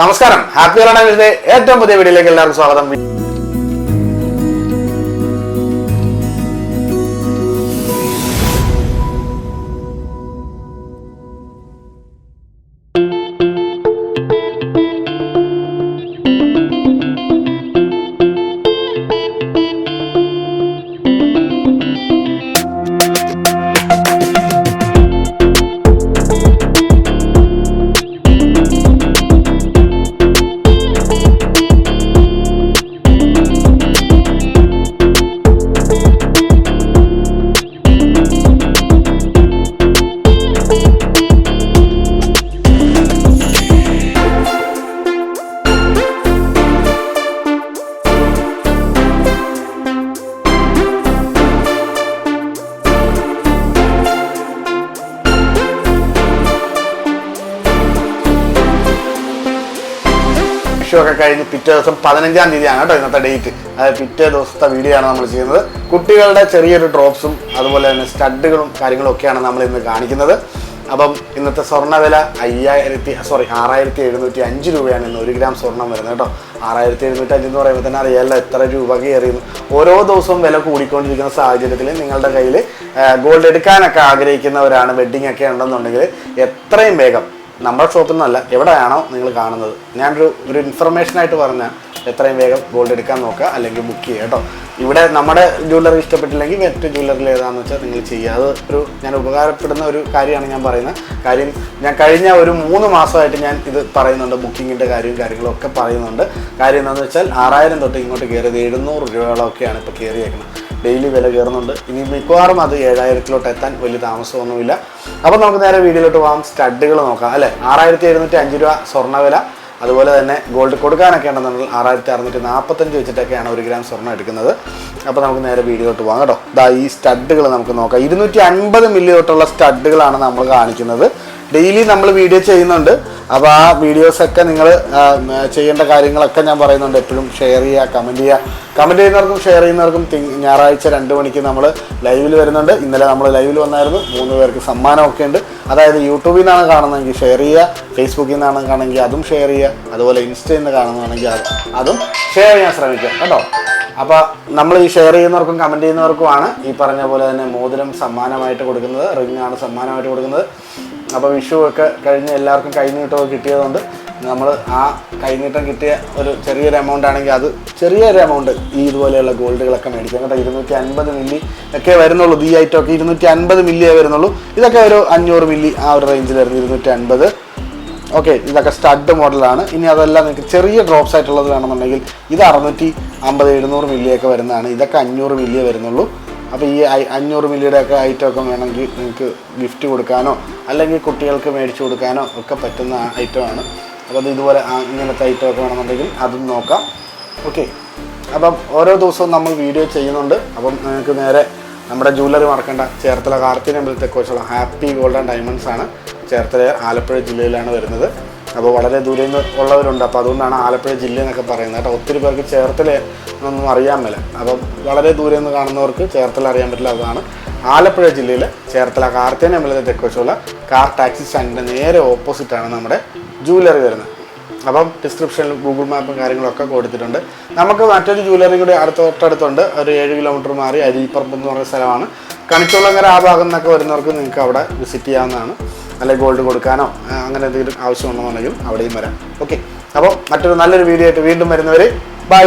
നമസ്കാരം. ഹാപ്പി റണേഴ്സിന്റെ ഏറ്റവും പുതിയ വീഡിയോയിലേക്ക് എല്ലാവർക്കും സ്വാഗതം. വിഷു ഒക്കെ കഴിഞ്ഞ് പിറ്റേ ദിവസം പതിനഞ്ചാം തീയതിയാണ് കേട്ടോ ഇന്നത്തെ ഡേറ്റ് അതായത് പിറ്റേ ദിവസത്തെ വീഡിയോ ആണ് നമ്മൾ ചെയ്യുന്നത്. കുട്ടികളുടെ ചെറിയൊരു ഡ്രോപ്സും അതുപോലെ തന്നെ സ്റ്റഡുകളും കാര്യങ്ങളും ഒക്കെയാണ് നമ്മൾ ഇന്ന് കാണിക്കുന്നത്. അപ്പം ഇന്നത്തെ സ്വർണവില അയ്യായിരത്തി സോറി ആറായിരത്തി എഴുന്നൂറ്റി അഞ്ച് രൂപയാണ് ഇന്ന് ഒരു ഗ്രാം സ്വർണം വരുന്നത് കേട്ടോ. ആറായിരത്തി എഴുന്നൂറ്റി അഞ്ച് എന്ന് പറയുമ്പോൾ തന്നെ അറിയാമല്ലോ എത്ര രൂപ കയറിയുന്നു. ഓരോ ദിവസവും വില കൂടിക്കൊണ്ടിരിക്കുന്ന സാഹചര്യത്തിൽ നിങ്ങളുടെ കയ്യിൽ ഗോൾഡ് എടുക്കാനൊക്കെ ആഗ്രഹിക്കുന്നവരാണ് വെഡ്ഡിംഗ് ഒക്കെ ഉണ്ടെന്നുണ്ടെങ്കിൽ എത്രയും വേഗം നമ്മുടെ ഷോപ്പിൽ നിന്നല്ല എവിടെയാണോ നിങ്ങൾ കാണുന്നത്. ഞാനൊരു ഒരു ഇൻഫർമേഷൻ ആയിട്ട് പറഞ്ഞാൽ എത്രയും വേഗം ഗോൾഡ് എടുക്കാൻ നോക്കുക അല്ലെങ്കിൽ ബുക്ക് ചെയ്യുക കേട്ടോ. ഇവിടെ നമ്മുടെ ജ്വല്ലറി ഇഷ്ടപ്പെട്ടില്ലെങ്കിൽ മറ്റ് ജ്വല്ലറിൽ ഏതാണെന്ന് വെച്ചാൽ നിങ്ങൾ ചെയ്യുക. അത് ഒരു ഞാൻ ഉപകാരപ്പെടുന്ന ഒരു കാര്യമാണ് ഞാൻ പറയുന്നത്. കാര്യം ഞാൻ കഴിഞ്ഞ ഒരു മൂന്ന് മാസമായിട്ട് ഞാൻ ഇത് പറയുന്നുണ്ട് ബുക്കിങ്ങിന്റെ കാര്യവും കാര്യങ്ങളും ഒക്കെ പറയുന്നുണ്ട്. കാര്യം എന്താണെന്ന് വെച്ചാൽ ആറായിരം തൊട്ട് ഇങ്ങോട്ട് കയറിയത് എഴുന്നൂറ് രൂപകളൊക്കെയാണ് ഇപ്പോൾ കയറിയേക്കുന്നത്. ഡെയിലി വില കയറുന്നുണ്ട്. ഇനി മിക്കവാറും അത് ഏഴായിരത്തിലോട്ട് എത്താൻ വലിയ താമസമൊന്നുമില്ല. അപ്പോൾ നമുക്ക് നേരെ വീഡിയോയിലോട്ട് പോകാം സ്റ്റഡുകൾ നോക്കാം അല്ലേ? ആറായിരത്തി എഴുന്നൂറ്റി അഞ്ച് രൂപ സ്വർണവില അതുപോലെ തന്നെ ഗോൾഡ് കൊടുക്കാനൊക്കെ ഉണ്ടെന്നുണ്ടെങ്കിൽ ആറായിരത്തി അറുന്നൂറ്റി നാൽപ്പത്തഞ്ച് വെച്ചിട്ടൊക്കെയാണ് ഒരു ഗ്രാം സ്വർണം എടുക്കുന്നത്. അപ്പോൾ നമുക്ക് നേരെ വീഡിയോയിലോട്ട് പോകാം കേട്ടോ. ദാ ഈ സ്റ്റഡുകൾ നമുക്ക് നോക്കാം. ഇരുന്നൂറ്റി അൻപത് മില്ലി തൊട്ടുള്ള സ്റ്റഡുകളാണ് നമ്മൾ കാണിക്കുന്നത്. ഡെയിലി നമ്മൾ വീഡിയോ ചെയ്യുന്നുണ്ട്. അപ്പോൾ ആ വീഡിയോസൊക്കെ നിങ്ങൾ ചെയ്യേണ്ട കാര്യങ്ങളൊക്കെ ഞാൻ പറയുന്നുണ്ട്. എപ്പോഴും ഷെയർ ചെയ്യുക കമന്റ് ചെയ്യുക. കമന്റ് ചെയ്യുന്നവർക്കും ഷെയർ ചെയ്യുന്നവർക്കും ഞായറാഴ്ച രണ്ട് മണിക്ക് നമ്മൾ ലൈവിൽ വരുന്നുണ്ട്. ഇന്നലെ നമ്മൾ ലൈവിൽ വന്നായിരുന്നു. മൂന്ന് പേർക്ക് സമ്മാനമൊക്കെ ഉണ്ട്. അതായത് യൂട്യൂബിൽ നിന്നാണ് കാണുന്നതെങ്കിൽ ഷെയർ ചെയ്യുക ഫേസ്ബുക്കിൽ നിന്നാണ് കാണുമെങ്കിൽ അതും ഷെയർ ചെയ്യുക അതുപോലെ ഇൻസ്റ്റയിൽ നിന്ന് കാണുന്നതാണെങ്കിൽ അതും ഷെയർ ചെയ്യാൻ ശ്രമിക്കുക. കേട്ടോ അപ്പോൾ നമ്മൾ ഈ ഷെയർ ചെയ്യുന്നവർക്കും കമന്റ് ചെയ്യുന്നവർക്കുമാണ് ഈ പറഞ്ഞ പോലെ തന്നെ മോതിരം സമ്മാനമായിട്ട് കൊടുക്കുന്നത് റിംഗ് ആണ് സമ്മാനമായിട്ട് കൊടുക്കുന്നത്. അപ്പോൾ വിഷു ഒക്കെ കഴിഞ്ഞ് എല്ലാവർക്കും കൈനീട്ടമൊക്കെ കിട്ടിയതുകൊണ്ട് നമ്മൾ ആ കൈനീട്ടം കിട്ടിയ ഒരു ചെറിയൊരു എമൗണ്ട് ആണെങ്കിൽ അത് ചെറിയൊരു എമൗണ്ട് ഈ ഇതുപോലെയുള്ള ഗോൾഡുകളൊക്കെ മേടിക്കാം കേട്ടോ ഇരുന്നൂറ്റി അൻപത് മില്ലി ഒക്കെ വരുന്നുള്ളൂ. ഈ ഐറ്റം ഒക്കെ ഇരുന്നൂറ്റി അൻപത് മില്ലിയേ വരുന്നുള്ളൂ. ഇതൊക്കെ ഒരു അഞ്ഞൂറ് മില്ലി ആ ഒരു റേഞ്ചിൽ വരുന്നു. ഇരുന്നൂറ്റി അൻപത് ഓക്കെ ഇതൊക്കെ സ്റ്റഡ് മോഡലാണ്. ഇനി അതെല്ലാം നിങ്ങൾക്ക് ചെറിയ ഡ്രോപ്സ് ആയിട്ടുള്ളത് വേണമെന്നുണ്ടെങ്കിൽ ഇത് അറുന്നൂറ്റി അമ്പത് എഴുന്നൂറ് മില്ലിയൊക്കെ വരുന്നതാണ്. ഇതൊക്കെ അഞ്ഞൂറ് മില്ലിയേ വരുന്നുള്ളൂ. അപ്പോൾ ഈ അഞ്ഞൂറ് ഐറ്റം ഒക്കെ വേണമെങ്കിൽ നിങ്ങൾക്ക് ഗിഫ്റ്റ് കൊടുക്കാനോ അല്ലെങ്കിൽ കുട്ടികൾക്ക് മേടിച്ചു കൊടുക്കാനോ ഒക്കെ പറ്റുന്ന ഐറ്റമാണ് അപ്പോൾ അത് ഇതുപോലെ ഇങ്ങനത്തെ ഐറ്റം ഒക്കെ വേണമെന്നുണ്ടെങ്കിൽ അതും നോക്കാം. ഓക്കെ. അപ്പം ഓരോ ദിവസവും നമ്മൾ വീഡിയോ ചെയ്യുന്നുണ്ട്. അപ്പം നിങ്ങൾക്ക് നേരെ നമ്മുടെ ജ്വല്ലറി മറക്കേണ്ട. ചേർത്തല കാർത്തിക അമ്പലത്തെക്കുറിച്ചുള്ള ഹാപ്പി ഗോൾഡൻ ഡയമണ്ട്സ് ആണ്. ചേർത്തല ആലപ്പുഴ ജില്ലയിലാണ് വരുന്നത്. അപ്പോൾ വളരെ ദൂരെ നിന്ന് ഉള്ളവരുണ്ട്. അപ്പോൾ അതുകൊണ്ടാണ് ആലപ്പുഴ ജില്ല എന്നൊക്കെ പറയുന്നത് കേട്ടോ. ഒത്തിരി പേർക്ക് ചേർത്തല ഒന്നും അറിയാൻ മേല. അപ്പം വളരെ ദൂരെ നിന്ന് കാണുന്നവർക്ക് ചേർത്തല അറിയാൻ പറ്റില്ല. അതാണ് ആലപ്പുഴ ജില്ലയിൽ ചേർത്തല. കാർത്തിക അമ്പലത്തെ തെക്കുവശമുള്ള കാർ ടാക്സി സ്റ്റാൻഡിന്റെ നേരെ ഓപ്പോസിറ്റാണ് നമ്മുടെ ജൂവലറി വരുന്നത്. അപ്പം ഡിസ്ക്രിപ്ഷനിൽ ഗൂഗിൾ മാപ്പും കാര്യങ്ങളൊക്കെ കൊടുത്തിട്ടുണ്ട്. നമുക്ക് മറ്റൊരു ജ്വല്ലറി കൂടി അടുത്ത തൊട്ടടുത്തുണ്ട്. ഒരു ഏഴ് കിലോമീറ്റർ മാറി അരിപ്പറമ്പ് എന്ന് പറയുന്ന സ്ഥലമാണ്. കണിച്ചുള്ളങ്ങര ആ ഭാഗം നിന്നൊക്കെ വരുന്നവർക്ക് നിങ്ങൾക്ക് അവിടെ വിസിറ്റ് ചെയ്യാവുന്നതാണ്. നല്ല ഗോൾഡ് കൊടുക്കാനോ അങ്ങനെ എന്തെങ്കിലും ആവശ്യമുണ്ടെന്നുണ്ടെങ്കിൽ അവിടെയും വരാം. ഓക്കെ അപ്പോൾ മറ്റൊരു നല്ലൊരു വീഡിയോ ആയിട്ട് വീണ്ടും വരുന്നവർ ബൈ